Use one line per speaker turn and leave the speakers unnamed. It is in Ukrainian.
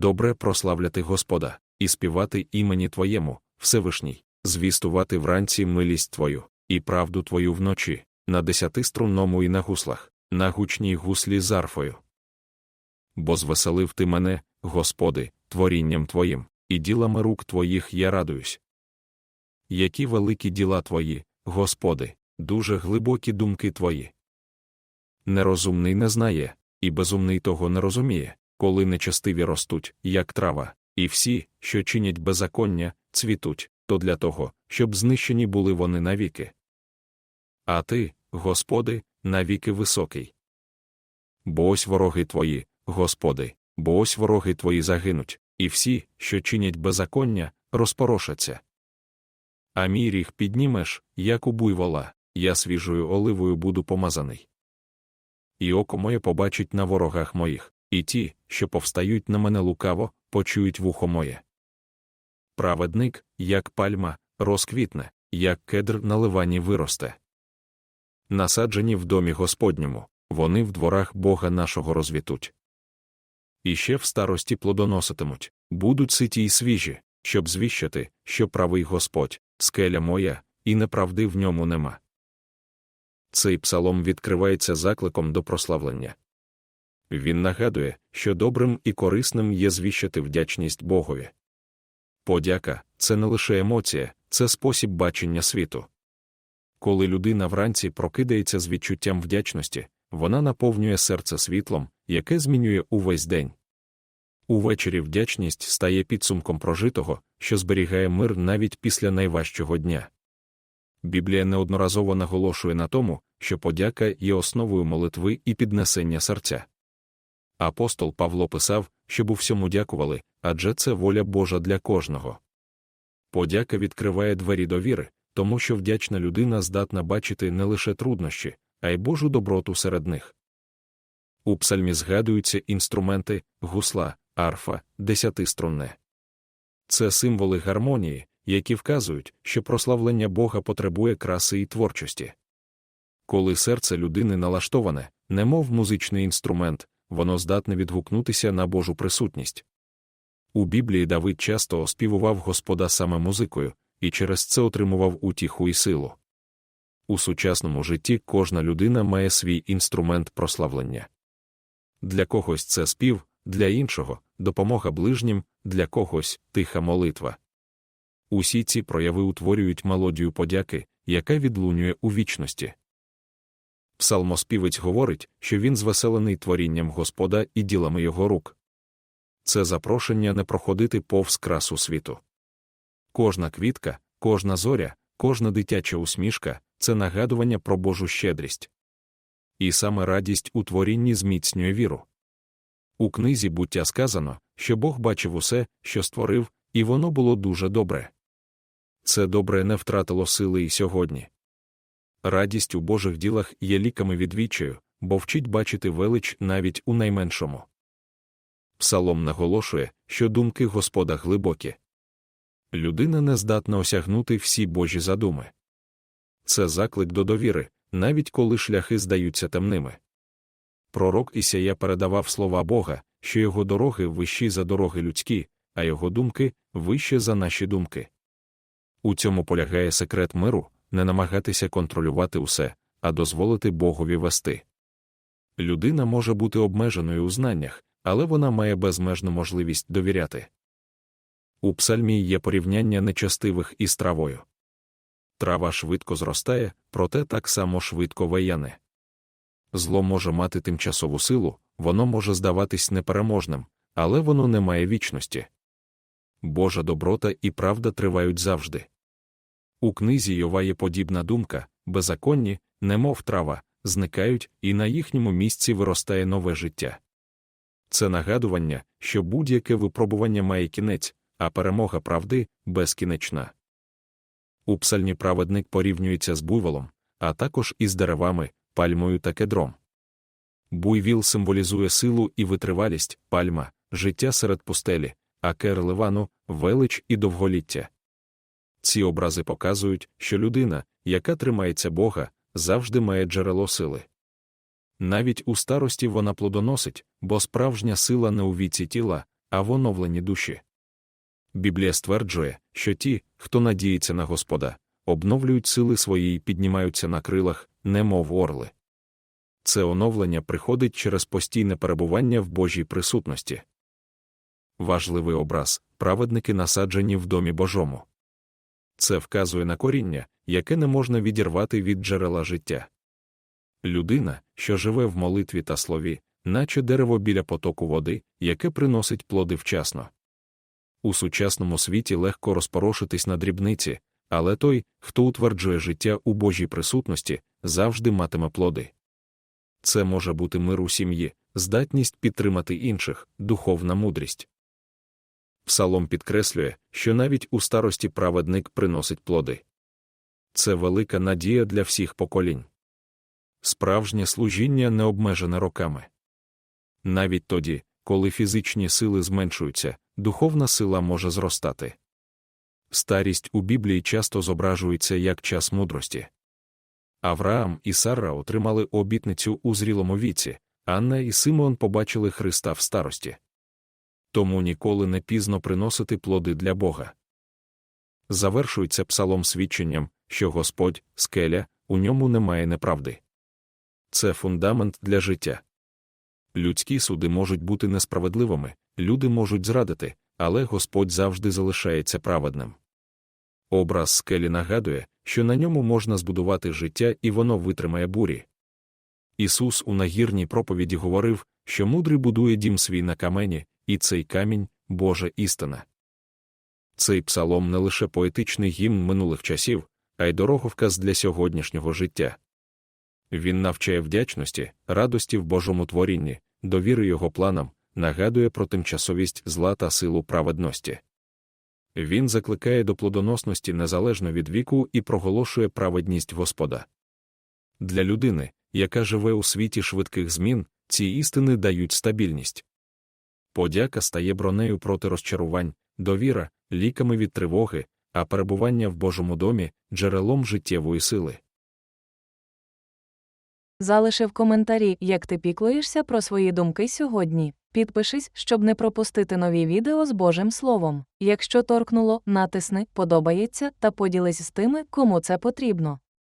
добре прославляти Господа, і співати імені Твоєму, Всевишній, звістувати вранці милість Твою, і правду Твою вночі, на десятиструнному і на гуслах, на гучній гуслі з арфою. Бо звеселив ти мене, Господи, творінням Твоїм, і ділами рук Твоїх я радуюсь. Які великі діла Твої, Господи, дуже глибокі думки Твої. Нерозумний не знає, і безумний того не розуміє, коли нечестиві ростуть, як трава, і всі, що чинять беззаконня, цвітуть, то для того, щоб знищені були вони навіки. А ти, Господи, навіки високий. Бо ось вороги твої, Господи, бо ось вороги твої загинуть, і всі, що чинять беззаконня, розпорошаться. А мій ріг піднімеш, як у буйвола, я свіжою оливою буду помазаний. І око моє побачить на ворогах моїх, і ті, що повстають на мене лукаво, почують вухо моє. Праведник, як пальма, розквітне, як кедр на ливані виросте. Насаджені в домі Господньому, вони в дворах Бога нашого розвітуть. І ще в старості плодоноситимуть, будуть ситі й свіжі, щоб звіщати, що правий Господь, скеля моя, і неправди в ньому нема. Цей псалом відкривається закликом до прославлення. Він нагадує, що добрим і корисним є звіщати вдячність Богові. Подяка це не лише емоція, це спосіб бачення світу. Коли людина вранці прокидається з відчуттям вдячності, вона наповнює серце світлом, яке змінює увесь день. Увечері вдячність стає підсумком прожитого, що зберігає мир навіть після найважчого дня. Біблія неодноразово наголошує на тому, що подяка є основою молитви і піднесення серця. Апостол Павло писав, щоб у всьому дякували, адже це воля Божа для кожного. Подяка відкриває двері довіри, тому що вдячна людина здатна бачити не лише труднощі, а й Божу доброту серед них. У псальмі згадуються інструменти, гусла, арфа, десятиструнне. Це символи гармонії, які вказують, що прославлення Бога потребує краси і творчості. Коли серце людини налаштоване, немов музичний інструмент, воно здатне відгукнутися на Божу присутність. У Біблії Давид часто оспівував Господа саме музикою, і через це отримував утіху і силу. У сучасному житті кожна людина має свій інструмент прославлення. Для когось це спів, для іншого допомога ближнім, для когось тиха молитва. Усі ці прояви утворюють мелодію подяки, яка відлунює у вічності. Псалмоспівець говорить, що він звеселений творінням Господа і ділами його рук. Це запрошення не проходити повз красу світу. Кожна квітка, кожна зоря, кожна дитяча усмішка це нагадування про Божу щедрість. І саме радість у творінні зміцнює віру. У книзі буття сказано, що Бог бачив усе, що створив, і воно було дуже добре. Це добре не втратило сили і сьогодні. Радість у Божих ділах є ліками відвічаю, бо вчить бачити велич навіть у найменшому. Псалом наголошує, що думки Господа глибокі. Людина не здатна осягнути всі Божі задуми. Це заклик до довіри, навіть коли шляхи здаються темними. Пророк Ісія передавав слова Бога, що його дороги вищі за дороги людські, а його думки вище за наші думки. У цьому полягає секрет миру не намагатися контролювати усе, а дозволити Богові вести. Людина може бути обмеженою у знаннях, але вона має безмежну можливість довіряти. У псальмі є порівняння нечастивих із травою. Трава швидко зростає, проте так само швидко вияне. Зло може мати тимчасову силу, воно може здаватись непереможним, але воно не має вічності. Божа доброта і правда тривають завжди. У книзі Йова є подібна думка беззаконні, немов трава, зникають, і на їхньому місці виростає нове життя. Це нагадування, що будь-яке випробування має кінець, а перемога правди безкінечна. У псальні праведник порівнюється з буйволом, а також із деревами, пальмою та кедром. Буйвіл символізує силу і витривалість, пальма, життя серед пустелі, а кер ливану велич і довголіття. Ці образи показують, що людина, яка тримається Бога, завжди має джерело сили. Навіть у старості вона плодоносить, бо справжня сила не у віці тіла, а в оновленні душі. Біблія стверджує, що ті, хто надіється на Господа, обновлюють сили свої і піднімаються на крилах, немов орли. Це оновлення приходить через постійне перебування в Божій присутності. Важливий образ праведники насаджені в домі Божому. Це вказує на коріння, яке не можна відірвати від джерела життя. Людина, що живе в молитві та слові, наче дерево біля потоку води, яке приносить плоди вчасно. У сучасному світі легко розпорошитись на дрібниці, але той, хто утверджує життя у Божій присутності, завжди матиме плоди. Це може бути мир у сім'ї, здатність підтримати інших, духовна мудрість. Псалом підкреслює, що навіть у старості праведник приносить плоди. Це велика надія для всіх поколінь. Справжнє служіння не обмежене роками. Навіть тоді, коли фізичні сили зменшуються, духовна сила може зростати. Старість у Біблії часто зображується як час мудрості. Авраам і Сара отримали обітницю у зрілому віці, Анна і Симеон побачили Христа в старості. Тому ніколи не пізно приносити плоди для Бога. Завершується псалом свідченням, що Господь, скеля, у ньому немає неправди. Це фундамент для життя. Людські суди можуть бути несправедливими, люди можуть зрадити, але Господь завжди залишається праведним. Образ скелі нагадує, що на ньому можна збудувати життя і воно витримає бурі. Ісус у нагірній проповіді говорив, що мудрий будує дім свій на камені, і цей камінь Божа істина. Цей псалом не лише поетичний гімн минулих часів, а й дороговказ для сьогоднішнього життя. Він навчає вдячності, радості в Божому творінні, довіри його планам, нагадує про тимчасовість зла та силу праведності. Він закликає до плодоносності незалежно від віку і проголошує праведність Господа. Для людини, яка живе у світі швидких змін, ці істини дають стабільність. Подяка стає бронею проти розчарувань, довіра, ліками від тривоги, а перебування в Божому домі джерелом життєвої сили.
Залиши в коментарі, як ти піклуєшся про свої думки сьогодні. Підпишись, щоб не пропустити нові відео з Божим Словом. Якщо торкнуло, натисни, подобається та поділись з тими, кому це потрібно.